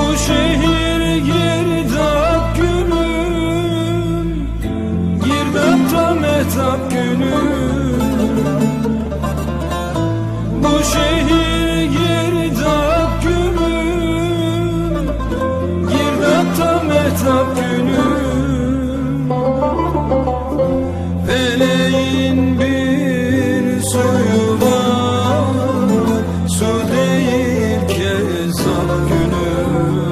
Bu şehir girdap günüm Girdapta metap günüm Bu şehir girdap günüm Girdapta metap günüm Feleğin bir suyu var. Su değil ki günüm Senhor.